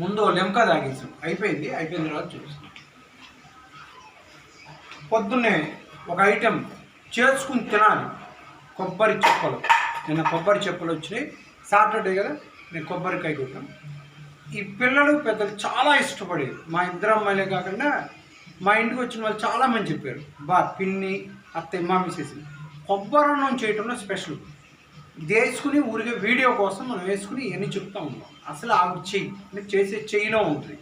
ముందు లెంక తాగేసాం అయిపోయింది. అయిపోయిన తర్వాత చూసాం పొద్దున్నే ఒక ఐటెం చేసుకుని తినాలి. కొబ్బరి చెప్పులు. నిన్న కొబ్బరి చెప్పులు వచ్చినాయి. సాటర్డే కదా నేను కొబ్బరికాయ కొట్టాను ఈ పిల్లలు పెద్దలు చాలా ఇష్టపడేది. మా ఇద్దరు అమ్మాయిలే కాకుండా మా ఇంటికి వచ్చిన వాళ్ళు చాలామంది చెప్పారు. బా పిన్ని అత్తయ్య మామి చేసింది కొబ్బరి అన్నం చేయటంలో స్పెషల్. వేసుకుని ఊరికే వీడియో కోసం మనం వేసుకుని ఇవన్నీ చెప్తా ఉన్నాం. అసలు ఆవిడ చెయ్యి మీరు చేసే చెయ్యిలో ఉంటుంది.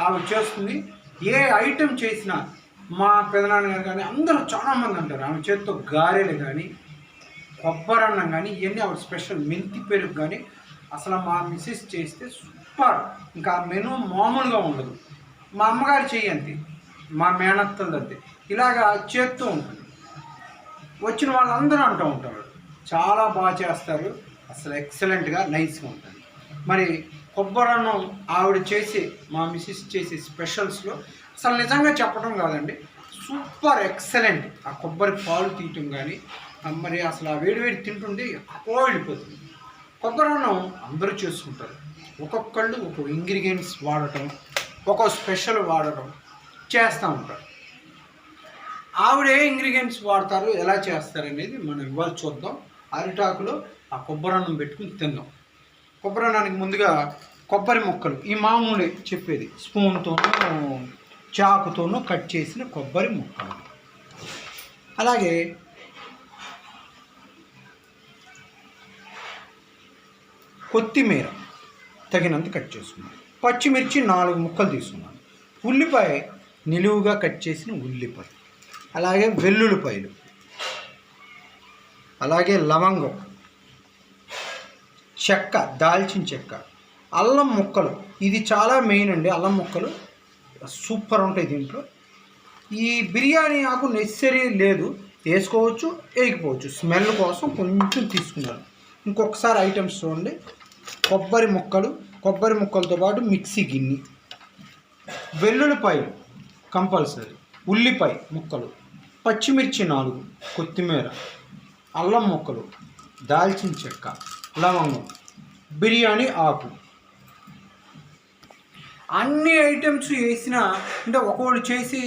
ఆవిడ చేస్తుంది ఏ ఐటెం చేసినా మా పెదనాన్నగారు కానీ అందరూ చాలామంది అంటారు. ఆమె చేతితో గారెలు కానీ కొబ్బరి అన్నం కానీ ఇవన్నీ ఆవిడ స్పెషల్ మెంతి పెరుగు కానీ అసలు మా మిస్సెస్ చేస్తే సూపర్. ఇంకా ఆ మెనూ మామూలుగా ఉండదు. మా అమ్మగారు చెయ్యి అంతే మా మేనత్తలు అంతే. ఇలాగా చేస్తూ ఉంటుంది. వచ్చిన వాళ్ళందరూ అంటూ ఉంటారు. చాలా బాగా చేస్తారు. అసలు ఎక్సలెంట్గా నైస్గా ఉంటుంది. మరి కొబ్బరి అన్నం ఆవిడ చేసి మా మిసెస్ చేసే స్పెషల్స్లో అసలు నిజంగా చెప్పడం కాదండి. Super excellent. ఆ కొబ్బరి పాలు తీయటం కానీ మరి అసలు ఆ వేడి వేడి తింటుంటే ఎక్కువ వెళ్ళిపోతుంది కొబ్బరి అన్నం అందరూ చేసుకుంటారు. ఒక్కొక్కళ్ళు ఒక్కొక్క ఇంగ్రీడియంట్స్ వాడటం ఒక్కొక్క స్పెషల్ వాడటం చేస్తూ ఉంటారు. ఆవిడ ఏ ఇంగ్రీడియంట్స్ వాడతారు ఎలా చేస్తారు అనేది మనం ఇవాళ చూద్దాం. అరిటాకులో ఆ కొబ్బరి అన్నం పెట్టుకుని తిందాం. కొబ్బరి అన్నానికి ముందుగా కొబ్బరి ముక్కలు. ఈ మామూలే చెప్పేది. స్పూన్తోనూ చాకుతోనూ కట్ చేసిన కొబ్బరి ముక్కలు. అలాగే కొత్తిమీర తగినంత కట్ చేసుకున్నాను. పచ్చిమిర్చి నాలుగు ముక్కలు తీసుకున్నాను. ఉల్లిపాయ నిలువుగా కట్ చేసిన ఉల్లిపాయ. అలాగే వెల్లుల్లిపాయలు. అలాగే లవంగం. చెక్క దాల్చిన చెక్క. అల్లం ముక్కలు. ఇది చాలా మెయిన్ అండి అల్లం ముక్కలు. సూపర్ ఉంటాయి దీంట్లో. ఈ బిర్యానీ ఆకు నెసరీ లేదు. వేసుకోవచ్చు వేయకపోవచ్చు. స్మెల్ కోసం కొంచెం తీసుకున్నాను. ఇంకొకసారి ఐటమ్స్ చూడండి. కొబ్బరి ముక్కలు. కొబ్బరి ముక్కలతో పాటు మిక్సీ గిన్నె. వెల్లుల్లిపాయలు కంపల్సరీ. ఉల్లిపాయ ముక్కలు. పచ్చిమిర్చి నాలుగు. కొత్తిమీర. అల్లం ముక్కలు. దాల్చిన చెక్క. లవంగం బిర్యానీ ఆకు. అన్ని ఐటమ్స్ వేసిన అంటే ఒక్కొక్కళ్ళు చేసి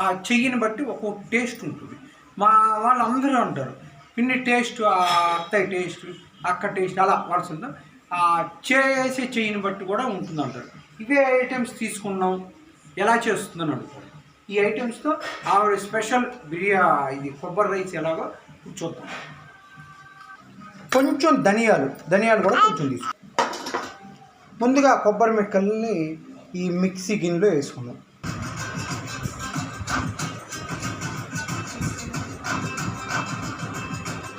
ఆ చెయ్యిని బట్టి ఒక్కొక్క టేస్ట్ ఉంటుంది. మా వాళ్ళందరూ అంటారు పిన్ని టేస్ట్ ఆ అత్తయ్య టేస్ట్ అక్క టేస్ట్ అలా వరుస ఆ చేసే చెయ్యిని బట్టి కూడా ఉంటుంది అంటారు. ఇవే ఐటమ్స్ తీసుకున్నాం ఎలా చేస్తుందని అడుగుతారు ఈ ఐటమ్స్తో ఆవిడ స్పెషల్ బిర్యా ఇది కొబ్బరి రైస్ ఎలాగో చూద్దాం. కొంచెం ధనియాలు ధనియాలు కూడా కొంచెం తీసుకుందాం ముందుగా కొబ్బరి ముక్కల్ని ఈ మిక్సీ గిన్నెలో వేసుకుందాం.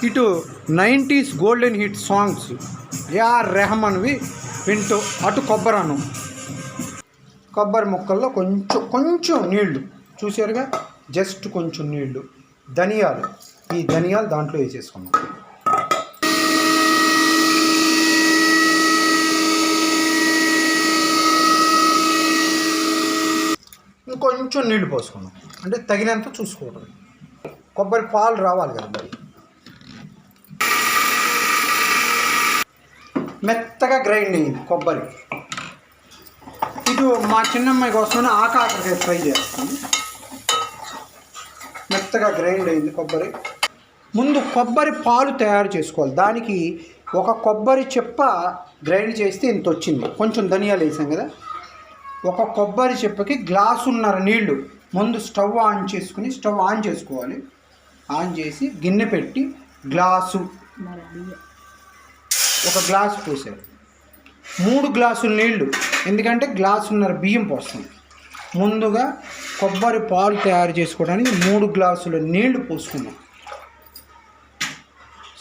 ఇటు nineties golden hit songs AR రెహమాన్వి వింటూ అటు కొబ్బరి అన్నం కొబ్బరి ముక్కల్లో కొంచెం కొంచెం నీళ్ళు. చూసారుగా జస్ట్ కొంచెం నీళ్ళు. ధనియాలు. ఈ ధనియాలు దాంట్లో వేసేసుకున్నాం కొంచెం నీళ్ళు పోసుకున్నాం. అంటే తగినంత చూసుకోవడం కొబ్బరి పాలు రావాలి కదా మరి. మెత్తగా గ్రైండ్ అయ్యింది కొబ్బరి. ఇటు మా చిన్నమ్మాయి కోసం ఆకాకరకాయ ఫ్రై చేస్తాం. మెత్తగా గ్రైండ్ అయింది కొబ్బరి. ముందు కొబ్బరి పాలు తయారు చేసుకోవాలి. దానికి ఒక కొబ్బరి చెప్ప గ్రైండ్ చేస్తే ఇంత వచ్చింది. కొంచెం ధనియాలు వేసాం కదా. ఒక కొబ్బరి చెప్పకి గ్లాసున్నర నీళ్ళు. ముందు స్టవ్ ఆన్ చేసుకుని స్టవ్ ఆన్ చేసుకోవాలి. ఆన్ చేసి గిన్నె పెట్టి గ్లాసు. ఒక గ్లాసు పోసారు. మూడు గ్లాసుల నీళ్ళు. ఎందుకంటే గ్లాసున్నర బియ్యం పోస్తుంది ముందుగా కొబ్బరి పాలు తయారు చేసుకోవడానికి మూడు గ్లాసుల నీళ్ళు పోసుకున్నాం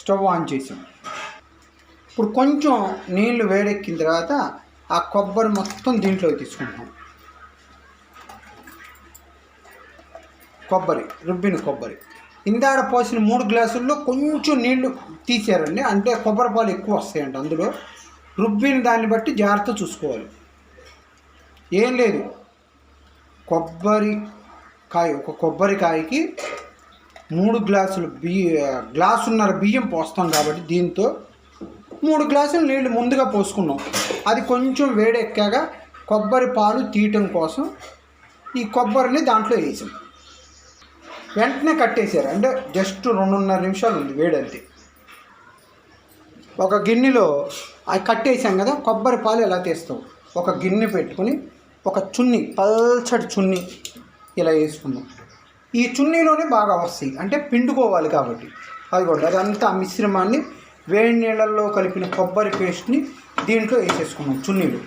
స్టవ్ ఆన్ చేసాం. ఇప్పుడు కొంచెం నీళ్ళు వేడెక్కిన తర్వాత ఆ కొబ్బరి మొత్తం దీంట్లోకి తీసుకుంటాం కొబ్బరి రుబ్బిన కొబ్బరి. ఇందాడ పోసిన మూడు గ్లాసుల్లో కొంచెం నీళ్ళు తీసారండి. అంటే కొబ్బరి పాలు ఎక్కువ వస్తాయండి అందులో. రుబ్బిన దాన్ని బట్టి జాగ్రత్త చూసుకోవాలి. ఏం లేదు. కొబ్బరి కాయ ఒక కొబ్బరికాయకి మూడు గ్లాసులు బియ్య గ్లాసున్నర బియ్యం పోస్తాం కాబట్టి దీంతో మూడు గ్లాసులు నీళ్ళు ముందుగా పోసుకున్నాం. అది కొంచెం వేడెక్కాక కొబ్బరి పాలు తీయటం కోసం ఈ కొబ్బరిని దాంట్లో వేసాం. వెంటనే కట్టేశారు. అంటే జస్ట్ రెండున్నర నిమిషాలు ఉంది వేడంతే ఒక గిన్నెలో అది కట్టేసాం కదా కొబ్బరి పాలు ఎలా తీస్తాం? ఒక గిన్నె పెట్టుకుని ఒక చున్ని పల్చటి చున్ని ఇలా వేసుకున్నాం. ఈ చున్నీలోనే బాగా వస్తాయి. అంటే పిండుకోవాలి కాబట్టి. అదిగోండి అదంతా ఆ మిశ్రమాన్ని వేడి నీళ్ళల్లో కలిపిన కొబ్బరి పేస్ట్ని దీంట్లో వేసేసుకున్నాం చున్నీలు.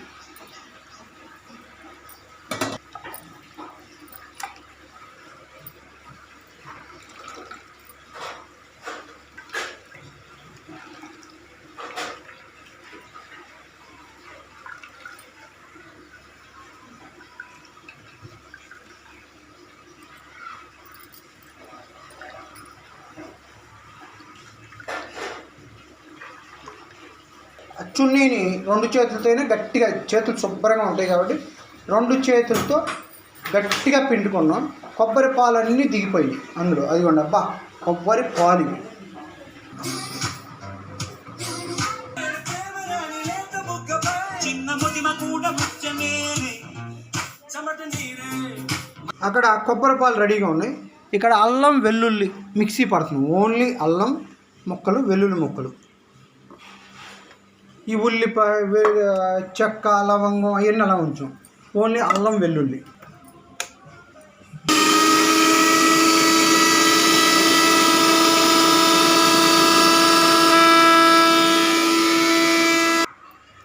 చున్నీని రెండు చేతులతోనే గట్టిగా చేతులు శుభ్రంగా ఉంటాయి కాబట్టి రెండు చేతులతో గట్టిగా పిండుకున్నాం. కొబ్బరి పాలన్నీ దిగిపోయింది అందులో. అదిగోండి అబ్బా కొబ్బరి పాలు అక్కడ కొబ్బరి పాలు రెడీగా ఉన్నాయి. ఇక్కడ అల్లం వెల్లుల్లి మిక్సీ పడుతున్నాం ఓన్లీ అల్లం ముక్కలు వెల్లుల్లి ముక్కలు. ఈ ఉల్లిపాయ చెక్క లవంగం అవన్నీ అలా ఉంచాం. ఓన్లీ అల్లం వెల్లుల్లి.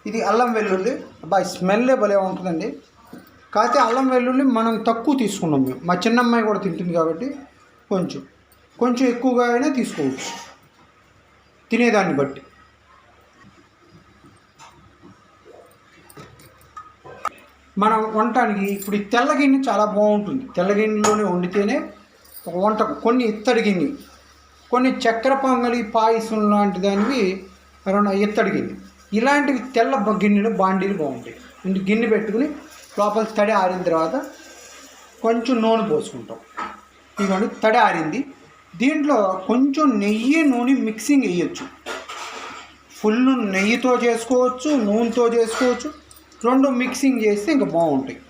ఇది అల్లం వెల్లుల్లి. అబ్బాయి స్మెల్లే భలే ఉంటుందండి. కాకపోతే అల్లం వెల్లుల్లి మనం తక్కువ తీసుకున్నాం మేము. మా చిన్నమ్మాయి కూడా తింటుంది కాబట్టి కొంచెం. కొంచెం ఎక్కువగా అయినా తీసుకోవచ్చు. తినేదాన్ని బట్టి. మనం వంటానికి ఇప్పుడు ఈ తెల్ల గిన్నె చాలా బాగుంటుంది. తెల్ల గిన్నెలోనే వండితేనే ఒక వంటకు కొన్ని ఇత్తడి గిన్నె కొన్ని చక్కెర పొంగలి పాయసం లాంటి దానివి ఇత్తడి గిన్నె. ఇలాంటివి తెల్ల గిన్నెలు బాండీలు బాగుంటాయి. ఇంటి గిన్నె పెట్టుకుని లోపల తడి ఆరిన తర్వాత కొంచెం నూనె పోసుకుంటాం. ఇదిగోండి తడి ఆరింది. దీంట్లో కొంచెం నెయ్యి నూనె మిక్సింగ్ వేయచ్చు. ఫుల్ నెయ్యితో చేసుకోవచ్చు నూనెతో చేసుకోవచ్చు. రెండు మిక్సింగ్ చేస్తే ఇంకా బాగుంటాయి.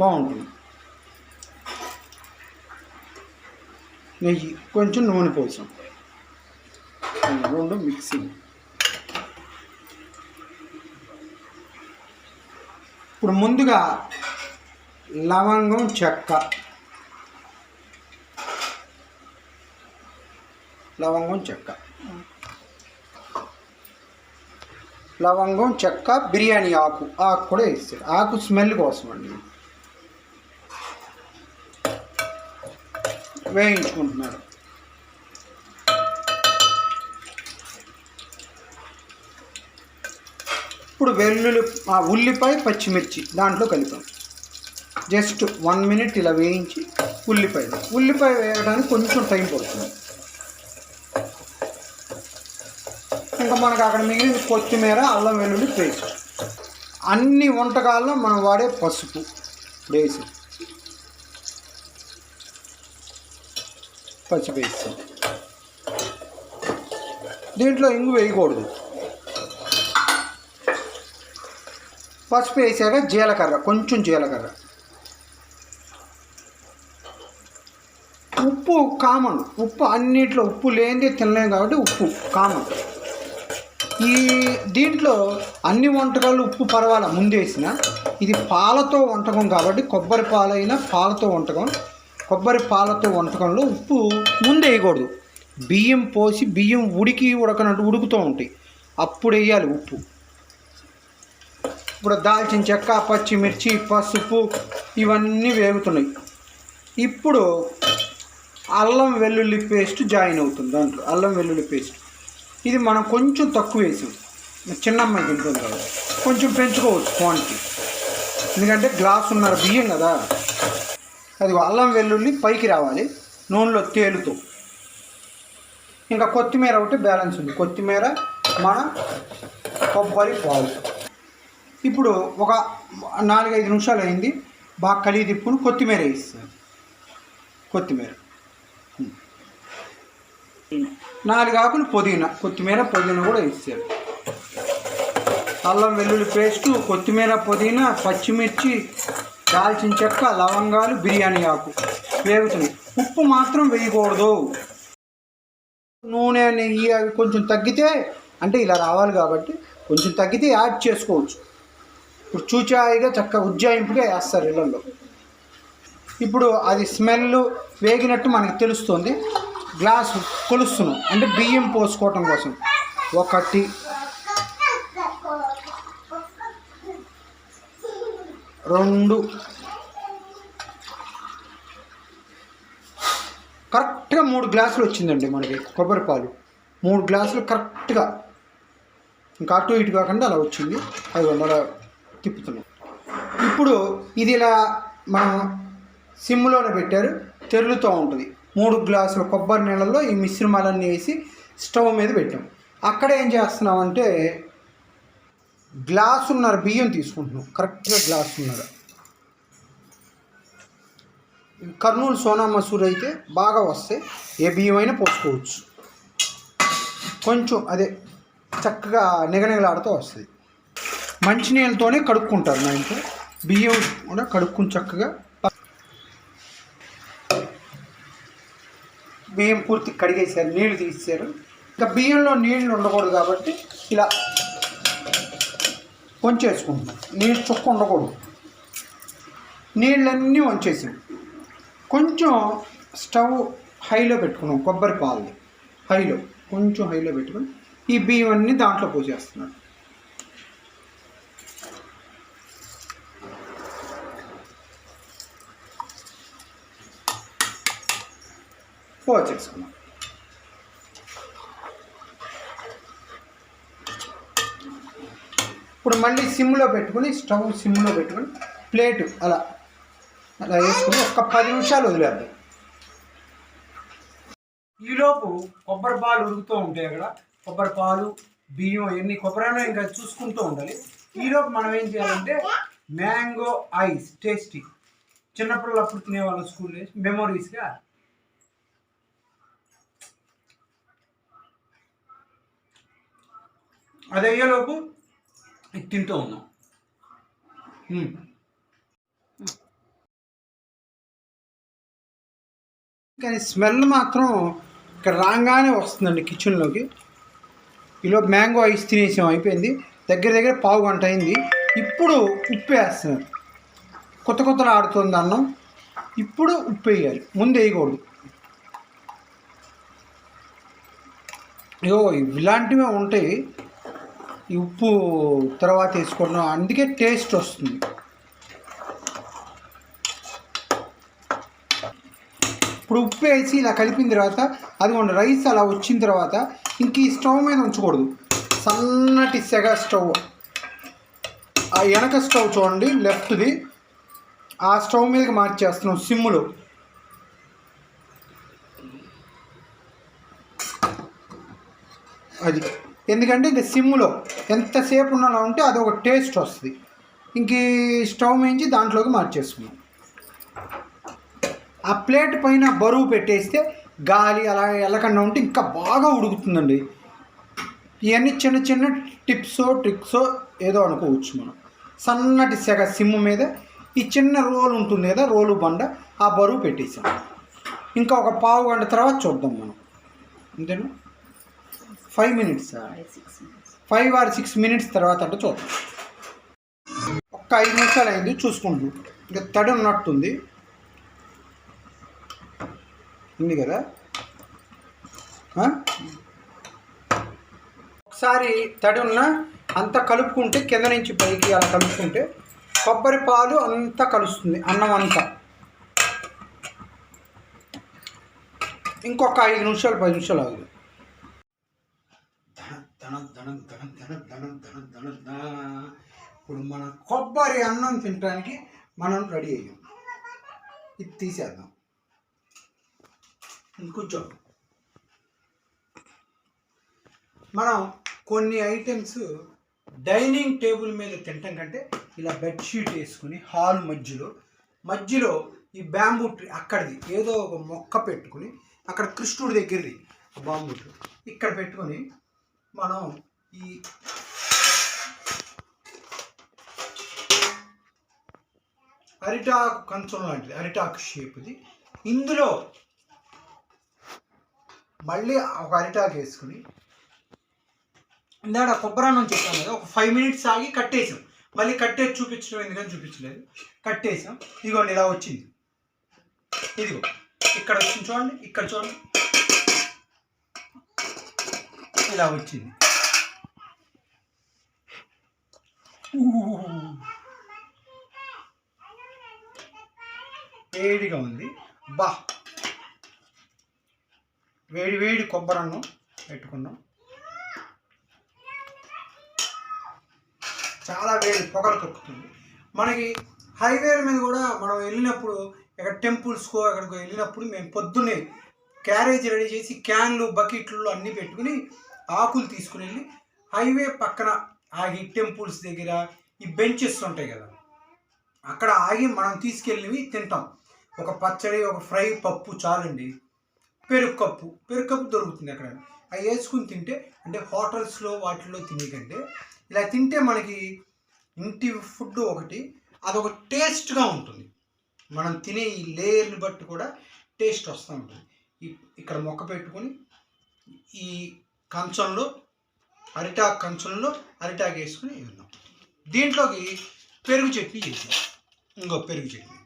బాగుంటుంది. నెయ్యి కొంచెం నూనె పోసాం. రెండు మిక్సింగ్. ఇప్పుడు ముందుగా లవంగం చెక్క. లవంగం చెక్క. లవంగం చెక్క బిర్యానీ ఆకు. ఆకు కూడా వేస్తారు. ఆకు స్మెల్ కోసం అండి. వేయించుకుంటున్నారు. ఇప్పుడు వెల్లుల్లి ఆ ఉల్లిపాయ పచ్చిమిర్చి దాంట్లో కలిపాం. జస్ట్ వన్ మినిట్ ఇలా వేయించి ఉల్లిపాయ. ఉల్లిపాయ వేయడానికి కొంచెం టైం పడుతుంది. ఇంకా మనకు అక్కడ మిగిలిన కొత్తిమీర అల్లం వెల్లుల్లి పేస్ట్. అన్ని వంటకాల్లో మనం వాడే పసుపు వేసి పసుపు వేస్తాం దీంట్లో ఇంగు వేయకూడదు. పసుపు వేసాక జీలకర్ర కొంచెం జీలకర్ర. ఉప్పు కామన్ ఉప్పు అన్నిట్లో ఉప్పు లేనిదే తినలేం కాబట్టి ఉప్పు కామన్. ఈ దీంట్లో అన్ని వంటకాలు ఉప్పు పర్వాల? ముందేసిన ఇది పాలతో వంటకం కాబట్టి కొబ్బరి పాలైనా పాలతో వంటకం. కొబ్బరి పాలతో వంటకంలో ఉప్పు ముందేయకూడదు బియ్యం పోసి బియ్యం ఉడికి ఉడకనట్టు ఉడుకుతూ ఉంటాయి. అప్పుడు వేయాలి ఉప్పు. ఇప్పుడు దాల్చిన చెక్క పచ్చిమిర్చి పసుపు ఇవన్నీ వేగుతున్నాయి. ఇప్పుడు అల్లం వెల్లుల్లి పేస్ట్ జాయిన్ అవుతుంది దాంట్లో. అల్లం వెల్లుల్లి పేస్ట్. ఇది మనం కొంచెం తక్కువ వేసాం చిన్నమ్మాయి తింటుంది కదా. కొంచెం పెంచుకోవచ్చు క్వాంటిటీ ఎందుకంటే గ్లాస్ ఉన్నర బియ్యం కదా. అది అల్లం వెల్లుల్లి పైకి రావాలి. నూనెలో తేలుతూ. ఇంకా కొత్తిమీర ఒకటి బ్యాలెన్స్ ఉంది. కొత్తిమీర మన కొబ్బరి పాలు. ఇప్పుడు ఒక నాలుగైదు నిమిషాలు అయింది. బాగా కలిగి తిప్పుకుని కొత్తిమీర వేస్తాను కొత్తిమీర. నాలుగు ఆకులు పుదీనా. కొత్తిమీర పుదీనా కూడా వేస్తారు అల్లం వెల్లుల్లి పేస్టు కొత్తిమీర పుదీనా పచ్చిమిర్చి దాల్చిన చెక్క లవంగాలు బిర్యానీ ఆకు వేగుతుంది. ఉప్పు మాత్రం వేయకూడదు. నూనె నెయ్యి అవి కొంచెం తగ్గితే అంటే ఇలా రావాలి కాబట్టి కొంచెం తగ్గితే యాడ్ చేసుకోవచ్చు. ఇప్పుడు చూచాయిగా చక్కగా ఉజ్జాయింపుగా వేస్తారు ఇళ్ళల్లో. ఇప్పుడు అది స్మెల్ వేగినట్టు మనకి తెలుస్తుంది. గ్లాసు కొలుస్తున్నాం. అంటే బియ్యం పోసుకోవటం కోసం. ఒకటి. రెండు. కరెక్ట్గా మూడు గ్లాసులు వచ్చిందండి మనకి కొబ్బరి పాలు. మూడు గ్లాసులు కరెక్ట్గా. ఇంకా అటు ఇటు కాకుండా అలా వచ్చింది. అది అలా తిప్పుతున్నాం. ఇప్పుడు ఇది ఇలా మనం సిమ్లోనే పెట్టారు. తెరులుతూ ఉంటుంది. మూడు గ్లాసుల కొబ్బరి నీళ్ళల్లో ఈ మిశ్రమాలన్నీ వేసి స్టవ్ మీద పెట్టాం. అక్కడ ఏం చేస్తున్నామంటే గ్లాసున్నర బియ్యం తీసుకుంటున్నాం. కరెక్ట్గా గ్లాసున్నర. కర్నూలు సోనా మసూర్ అయితే బాగా వస్తాయి. ఏ బియ్యం అయినా పోసుకోవచ్చు. కొంచెం అదే చక్కగా నిగనిగలాడుతూ వస్తుంది మంచినీళ్ళతోనే కడుక్కుంటారు మా ఇంట్లో. బియ్యం కూడా కడుక్కుని చక్కగా బియ్యం పూర్తి కడిగేశారు నీళ్ళు తీసారు ఇంకా బియ్యంలో నీళ్ళు ఉండకూడదు కాబట్టి ఇలా వంచేసుకుంటాం. నీళ్ళు చుక్క ఉండకూడదు. నీళ్ళన్నీ వంచేసాం. కొంచెం స్టవ్ హైలో పెట్టుకున్నాం కొబ్బరి పాలు హైలో కొంచెం హైలో పెట్టుకుని ఈ బియ్యం అన్నీ దాంట్లో పోసేస్తున్నాడు పోసేసుకున్నాం ఇప్పుడు మళ్ళీ సిమ్లో పెట్టుకుని స్టవ్ సిమ్లో పెట్టుకుని ప్లేటు అలా అలా వేసుకుని ఒక పది నిమిషాలు వదిలేద్దాం. ఈలోపు కొబ్బరి పాలు ఉడుకుతూ ఉంటాయి అక్కడ. కొబ్బరి పాలు బియ్యం ఎన్ని కొబ్బరి ఇంకా చూసుకుంటూ ఉండాలి. ఈలోపు మనం ఏం చేయాలంటే మ్యాంగో ఐస్ టేస్టీ. చిన్నప్పుడు అప్పుడు తినేవాళ్ళం స్కూల్ మెమొరీస్గా అది అయ్యేలోపు ఇది తింటూ ఉన్నాం. కానీ స్మెల్ మాత్రం ఇక్కడ రాగానే వస్తుందండి కిచెన్లోకి. ఈలో మ్యాంగో ఐస్ తినేసాం అయిపోయింది. దగ్గర దగ్గర పావు గంట అయింది. ఇప్పుడు ఉప్పు వేస్తున్నారు. కొత్త కొత్తలు ఆడుతుంది అన్నం. ఇప్పుడు ఉప్పు వేయాలి. ముందు వేయకూడదు. ఇగో ఇలాంటివే ఉంటాయి. ఉప్పు తర్వాత వేసుకోవడం అందుకే టేస్ట్ వస్తుంది. ఇప్పుడు ఉప్పు వేసి ఇలా కలిపిన తర్వాత అది మన రైస్ అలా వచ్చిన తర్వాత ఇంక ఈ స్టవ్ మీద ఉంచకూడదు. సన్నటి సెగ స్టవ్. ఆ వెనక స్టవ్ చూడండి లెఫ్ట్ది. ఆ స్టవ్ మీదకి మార్చేస్తున్నాం సిమ్ములో. అది. ఎందుకంటే ఇది సిమ్లో ఎంతసేపు ఉన్నా ఉంటే అది ఒక టేస్ట్ వస్తుంది. ఇంక ఈ స్టవ్ మించి దాంట్లోకి మార్చేసుకున్నాం ఆ ప్లేట్ పైన బరువు పెట్టేస్తే గాలి అలా వెళ్ళకుండా ఉంటే ఇంకా బాగా ఉడుకుతుందండి. ఇవన్నీ చిన్న చిన్న టిప్సో ట్రిక్సో ఏదో అనుకోవచ్చు మనం. సన్నటి సెగ సిమ్ మీద ఈ చిన్న రోలు ఉంటుంది కదా రోలు బండ ఆ బరువు పెట్టేసాం. ఇంకా ఒక పావు గంట తర్వాత చూద్దాం మనం. అంతేనా? Five minutes five or six minutes తర్వాత అంటే చూద్దాం. ఒక్క ఐదు నిమిషాలు అయింది చూసుకుంటున్నాం ఇంకా తడి ఉన్నట్టుంది ఉంది. కదా? ఒకసారి తడి ఉన్న అంతా కలుపుకుంటే కింద నుంచి పైకి అలా కలుపుకుంటే కొబ్బరి పాలు అంతా కలుస్తుంది అన్నం అంతా. ఇంకొక ఐదు నిమిషాలు పది నిమిషాలు ఆగుదు ధన ధన ధన ధన ధన ధన ధన ధన ఇప్పుడు మన కొబ్బరి అన్నం తినడానికి మనం రెడీ అయ్యాం. ఇది తీసేద్దాం. కూర్చో. మనం కొన్ని ఐటమ్స్ డైనింగ్ టేబుల్ మీద తినటం కంటే ఇలా బెడ్షీట్ వేసుకుని హాల్ మధ్యలో మధ్యలో ఈ బ్యాంబూ ట్రీ అక్కడిది ఏదో ఒక మొక్క పెట్టుకుని అక్కడ కృష్ణుడి దగ్గరది బాంబు ట్రీ ఇక్కడ పెట్టుకొని మనం ఈ అరిటాకు కంచం లాంటిది అరిటాకు షేప్ది ఇందులో మళ్ళీ ఒక అరిటాకు వేసుకుని ఇందాక కొబ్బరన్నం చెప్పాం కదా ఒక ఫైవ్ మినిట్స్ ఆగి కట్టేసాం. మళ్ళీ కట్టే చూపించడం ఎందుకని చూపించలేదు. కట్టేసాం. ఇదిగోండి ఇలా వచ్చింది. ఇదిగో ఇక్కడ వచ్చింది చూడండి ఇక్కడ చూడండి. ఇలా వచ్చింది. వేడిగా ఉంది. బా. వేడి వేడి కొబ్బరన్నం పెట్టుకున్నాం. చాలా వేడి పొగలు కక్కుతుంది. మనకి హైవేల మీద కూడా మనం వెళ్ళినప్పుడు ఇక్కడ టెంపుల్స్కో అక్కడికి వెళ్ళినప్పుడు మేము పొద్దున్నే క్యారేజ్ రెడీ చేసి క్యాన్లు బకెట్లు అన్నీ పెట్టుకుని ఆకులు తీసుకుని వెళ్ళి హైవే పక్కన ఆగి టెంపుల్స్ దగ్గర ఈ బెంచెస్ ఉంటాయి కదా అక్కడ ఆగి మనం తీసుకెళ్ళినవి తింటాం. ఒక పచ్చడి ఒక ఫ్రై పప్పు చాలండి. పెరుగు కప్పు పెరుగు కప్పు దొరుకుతుంది అక్కడ. అవి వేసుకుని తింటే అంటే హోటల్స్లో వాటిల్లో తినే కంటే ఇలా తింటే మనకి ఇంటి ఫుడ్ ఒకటి అదొక టేస్ట్గా ఉంటుంది. మనం తినే ఈ లేయర్ని బట్టి కూడా టేస్ట్ వస్తూ ఉంటుంది. ఇక్కడ మొక్క పెట్టుకొని ఈ కంచంలో అరిటాకు కంచంలో అరిటాకు వేసుకుని ఉన్నాం. దీంట్లోకి పెరుగు చట్నీ చేసాం ఇంకో పెరుగు చట్నీ.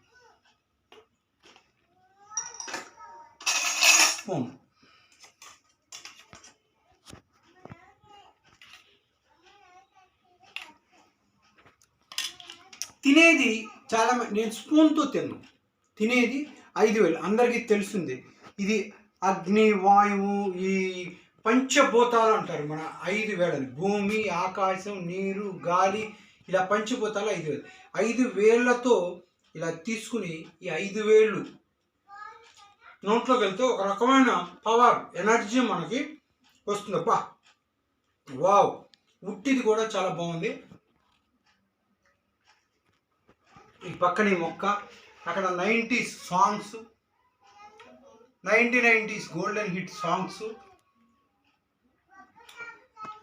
స్పూన్. తినేది చాలా నేను స్పూన్తో తిన్నాను. తినేది ఐదు వేలు. అందరికీ తెలిసింది ఇది అగ్ని వాయువు ఈ పంచభూతాలు అంటారు మన ఐదు వేళలు. భూమి ఆకాశం నీరు గాలి ఇలా పంచభూతాలు ఐదు వేలు. ఐదు వేళ్ళతో ఇలా తీసుకుని ఈ ఐదు వేళ్ళు నోట్లోకి వెళ్తే ఒక రకమైన పవర్ ఎనర్జీ మనకి వస్తుంది. అప్ప వావ్! ఉట్టిది కూడా చాలా బాగుంది. ఈ పక్కన ఈ మొక్క అక్కడ nineties songs ninety nineties golden hit songs.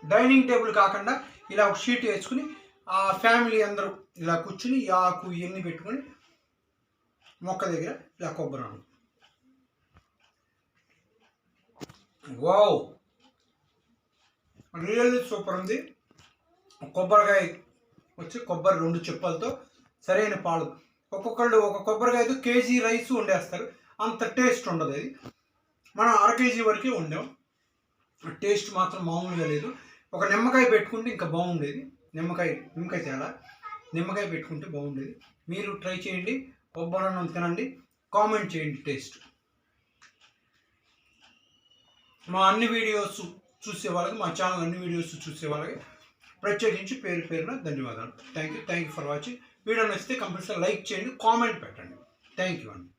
Dining table కాకుండా ఇలా ఒక షీట్ వేసుకుని ఆ ఫ్యామిలీ అందరూ ఇలా కూర్చుని ఆకు ఇవన్నీ పెట్టుకొని మొక్క దగ్గర ఇలా కొబ్బరి వావ్! రియల్లీ సూపర్ ఉంది. కొబ్బరికాయ వచ్చి కొబ్బరి రెండు చెప్పలతో సరైన పాలు. ఒక్కొక్కళ్ళు ఒక కొబ్బరికాయతో కేజీ రైస్ వండేస్తారు. అంత టేస్ట్ ఉండదు అది. మనం అర కేజీ వరకే వండాం. టేస్ట్ మాత్రం మామూలుగా లేదు. ఒక నిమ్మకాయ పెట్టుకుంటే ఇంకా బాగుండేది. నిమ్మకాయ నిమ్మకాయ తేడా. నిమ్మకాయ పెట్టుకుంటే బాగుండేది. మీరు ట్రై చేయండి. కొబ్బరి తినండి. కామెంట్ చేయండి టేస్ట్. మా అన్ని వీడియోస్ చూసే వాళ్ళకి మా ఛానల్ అన్ని వీడియోస్ చూసే వాళ్ళకి ప్రత్యేకించి పేరు పేరున ధన్యవాదాలు. Thank you thank you for watching video నచ్చితే కంపల్సరీ లైక్ చేయండి కామెంట్ పెట్టండి. థ్యాంక్ యూ అండి.